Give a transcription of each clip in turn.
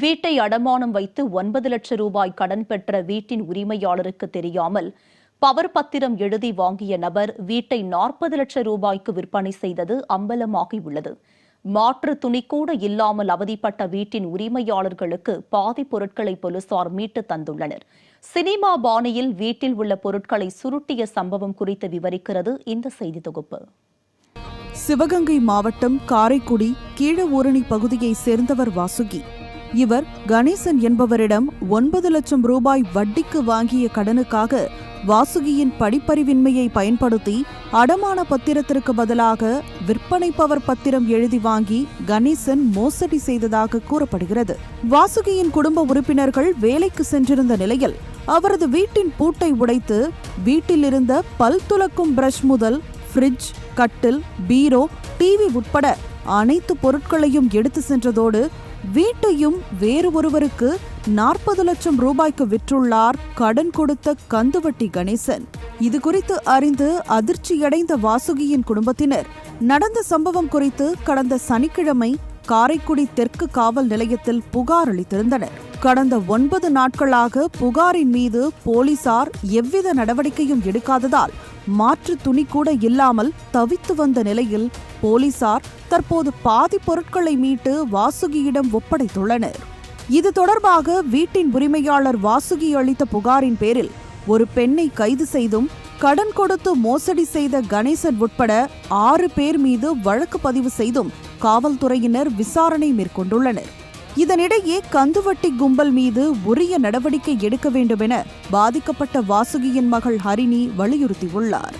வீட்டை அடமானம் வைத்து ஒன்பது லட்சம் ரூபாய் கடன் பெற்ற வீட்டின் உரிமையாளருக்கு தெரியாமல் பவர் பத்திரம் எழுதி வாங்கிய நபர் வீட்டை நாற்பது லட்சம் ரூபாய்க்கு விற்பனை செய்தது அம்பலமாகியுள்ளது. மாற்று துணி கூட இல்லாமல் அவதிப்பட்ட வீட்டின் உரிமையாளர்களுக்கு பாதி பொருட்களை போலீசார் மீட்டு தந்துள்ளனர். சினிமா பாணியில் வீட்டில் உள்ள பொருட்களை சுருட்டிய சம்பவம் குறித்து விவரிக்கிறது இந்த செய்தி தொகுப்பு. சிவகங்கை மாவட்டம் காரைக்குடி கீழ ஊரணி பகுதியைச் சேர்ந்தவர் வாசுகி. இவர் கணேசன் என்பவரிடம் ஒன்பது லட்சம் ரூபாய் வட்டிக்கு வாங்கிய கடனுக்காக வாசுகியின் படிப்பறிவின்மையை பயன்படுத்தி அடமான பத்திரத்திற்கு பதிலாக விற்பனை பவர் பத்திரம் எழுதி வாங்கி கணேசன் மோசடி செய்ததாக கூறப்படுகிறது. வாசுகியின் குடும்ப உறுப்பினர்கள் வேலைக்கு சென்றிருந்த நிலையில் அவரது வீட்டின் பூட்டை உடைத்து வீட்டில் இருந்த பல் துலக்கும் பிரஷ் முதல் ஃப்ரிட்ஜ் கட்டில் பீரோ டிவி உட்பட அனைத்து பொருட்களையும் எடுத்து சென்றதோடு வீட்டையும் வேறு ஒருவருக்கு நாற்பது லட்சம் ரூபாய்க்கு விற்றுள்ளார் கடன் கொடுத்த கந்துவட்டி கணேசன். இது குறித்து அறிந்து அதிர்ச்சியடைந்த வாசுகியின் குடும்பத்தினர் நடந்த சம்பவம் குறித்து கடந்த சனிக்கிழமை காரைக்குடி தெற்கு காவல் நிலையத்தில் புகார் அளித்திருந்தனர். கடந்த ஒன்பது நாட்களாக புகாரின் மீது போலீசார் எவ்வித நடவடிக்கையும் எடுக்காததால் மாற்று துணி கூட இல்லாமல் தவித்து வந்த நிலையில் போலீசார் தற்போது பாதி பொருட்களை மீட்டு வாசுகியிடம் ஒப்படைத்துள்ளனர். இது தொடர்பாக வீட்டின் உரிமையாளர் வாசுகி அளித்த புகாரின் பேரில் ஒரு பெண்ணை கைது செய்தும் கடன் கொடுத்து மோசடி செய்த கணேசன் உட்பட ஆறு பேர் மீது வழக்கு பதிவு செய்தும் காவல்துறையினர் விசாரணை மேற்கொண்டுள்ளனர். இதனிடையே கந்துவட்டி கும்பல் மீது உரிய நடவடிக்கை எடுக்க வேண்டுமென பாதிக்கப்பட்ட வாசுகியின் மகள் ஹரிணி வலியுறுத்தியுள்ளார்.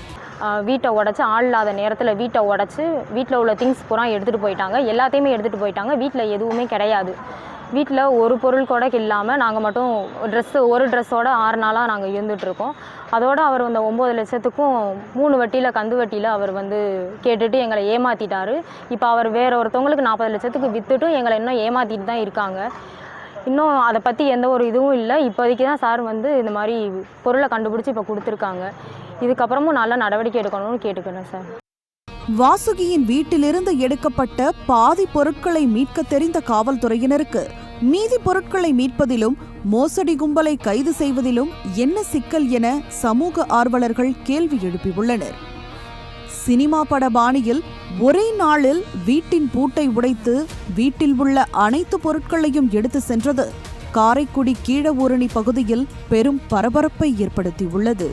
வீட்டை உடச்சி ஆள் இல்லாத நேரத்தில் வீட்டை உடச்சி வீட்டில் உள்ள திங்ஸ் பூரா எடுத்துகிட்டு போயிட்டாங்க. எல்லாத்தையுமே எடுத்துகிட்டு போயிட்டாங்க. வீட்டில் எதுவுமே கிடையாது. வீட்டில் ஒரு பொருள் கூட இல்லாமல் நாங்கள் மட்டும் ட்ரெஸ்ஸு ஒரு ட்ரெஸ்ஸோட ஆறு நாளாக நாங்கள் இருந்துகிட்ருக்கோம் அதோடு அவர் அந்த ஒம்பது லட்சத்துக்கும் மூணு வட்டியில் கந்து வட்டியில் அவர் வந்து கேட்டுட்டு எங்களை ஏமாற்றிட்டாரு இப்போ அவர் வேற ஒருத்தவங்களுக்கு நாற்பது லட்சத்துக்கு விற்றுட்டும் எங்களை இன்னும் ஏமாற்றிட்டு தான் இருக்காங்க. இன்னும் அதை பற்றி எந்த ஒரு இதுவும் இல்லை. இப்போதைக்கு தான் சார் வந்து இந்த மாதிரி பொருளை கண்டுபிடிச்சி இப்போ கொடுத்துருக்காங்க. இதுக்கப்புறமும் நல்ல நடவடிக்கை எடுக்கணும்னு கேட்டுக்கிறேன் சார். வாசுகியின் வீட்டிலிருந்து எடுக்கப்பட்ட பாதி பொருட்களை மீட்க தெரிந்த காவல்துறையினருக்கு மீதி பொருட்களை மீட்பதிலும் மோசடி கும்பலை கைது செய்வதிலும் என்ன சிக்கல் என சமூக ஆர்வலர்கள் கேள்வி எழுப்பியுள்ளனர். சினிமா பட பாணியில் ஒரே நாளில் வீட்டின் பூட்டை உடைத்து வீட்டில் உள்ள அனைத்து பொருட்களையும் எடுத்து சென்றது காரைக்குடி கீழவூரணி பகுதியில் பெரும் பரபரப்பை ஏற்படுத்தியுள்ளது.